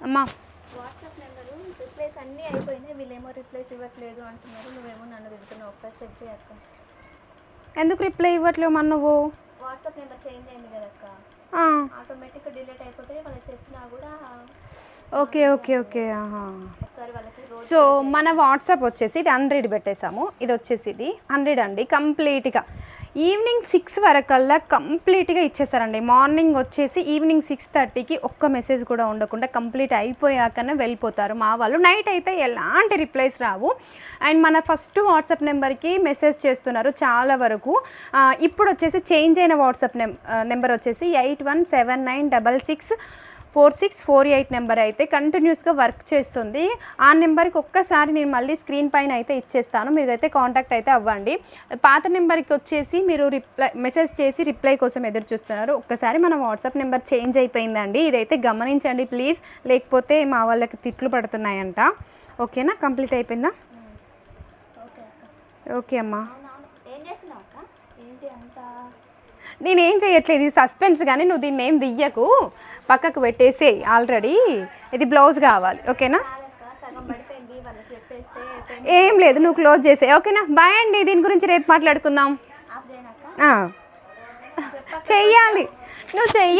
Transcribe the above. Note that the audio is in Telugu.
అమ్మా. వాట్సాప్ నెంబరు రిప్లైస్ అన్నీ అయిపోయినాయి. వీళ్ళేమో రిప్లైస్ ఇవ్వట్లేదు అంటున్నారు. నువ్వేమో నన్ను తిడుతున్నావు. ఒకసారి చెక్ చేయక్క ఎందుకు రిప్లై ఇవ్వట్లేవు మన నువ్వు? వాట్సాప్ నెంబర్ చేంజ్ అయింది కదక్క ఆ, ఆటోమేటిక్గా డిలీట్ అయిపోతే వాళ్ళు చెప్పినా కూడా ఓకే ఓకే ఓకే. సో మన వాట్సాప్ వచ్చేసి ఇది హండ్రెడ్ పెట్టేసాము ఇది వచ్చేసి ఇది హండ్రెడ్ అండి. కంప్లీట్గా. ఈవినింగ్ సిక్స్ వరకల్లా కంప్లీట్గా ఇచ్చేస్తారండి మార్నింగ్ వచ్చేసి ఈవినింగ్ సిక్స్ థర్టీకి ఒక్క మెసేజ్ కూడా ఉండకుండా కంప్లీట్ అయిపోయాకనే వెళ్ళిపోతారు మా వాళ్ళు. నైట్ అయితే ఎలాంటి రిప్లైస్ రావు. అండ్ మన ఫస్ట్ వాట్సాప్ నెంబర్కి మెసేజ్ చేస్తున్నారు చాలా వరకు. ఇప్పుడు వచ్చేసి చేంజ్ అయిన వాట్సాప్ నెం నెంబర్ వచ్చేసి eight one seven nine double six four six four eight number అయితే కంటిన్యూస్గా వర్క్ చేస్తుంది. ఆ నెంబర్కి ఒక్కసారి నేను మళ్ళీ స్క్రీన్ పైన అయితే ఇచ్చేస్తాను. మీరు అయితే కాంటాక్ట్ అయితే అవ్వండి. పాత నెంబర్కి వచ్చేసి మీరు రిప్లై మెసేజ్ చేసి రిప్లై కోసం ఎదురు చూస్తున్నారు. ఒక్కసారి మన వాట్సాప్ నెంబర్ చేంజ్ అయిపోయిందండి. ఇదైతే గమనించండి ప్లీజ్. లేకపోతే మా వాళ్ళకి తిట్లు పడుతున్నాయంట. ఓకేనా? కంప్లీట్ అయిపోయిందా? ఓకే అమ్మా. నేనేం చేయట్లేదు ఇది సస్పెన్స్ కానీ నువ్వు దీన్ని ఏం దియ్యకు. పక్కకు పెట్టేసి ఆల్రెడీ ఇది బ్లౌజ్ కావాలి ఓకేనా? ఏం లేదు నువ్వు క్లోజ్ చేసే ఓకేనా? బాయ్ అండి దీని గురించి రేపు మాట్లాడుకుందాం. చెయ్యాలి. నువ్వు చెయ్యి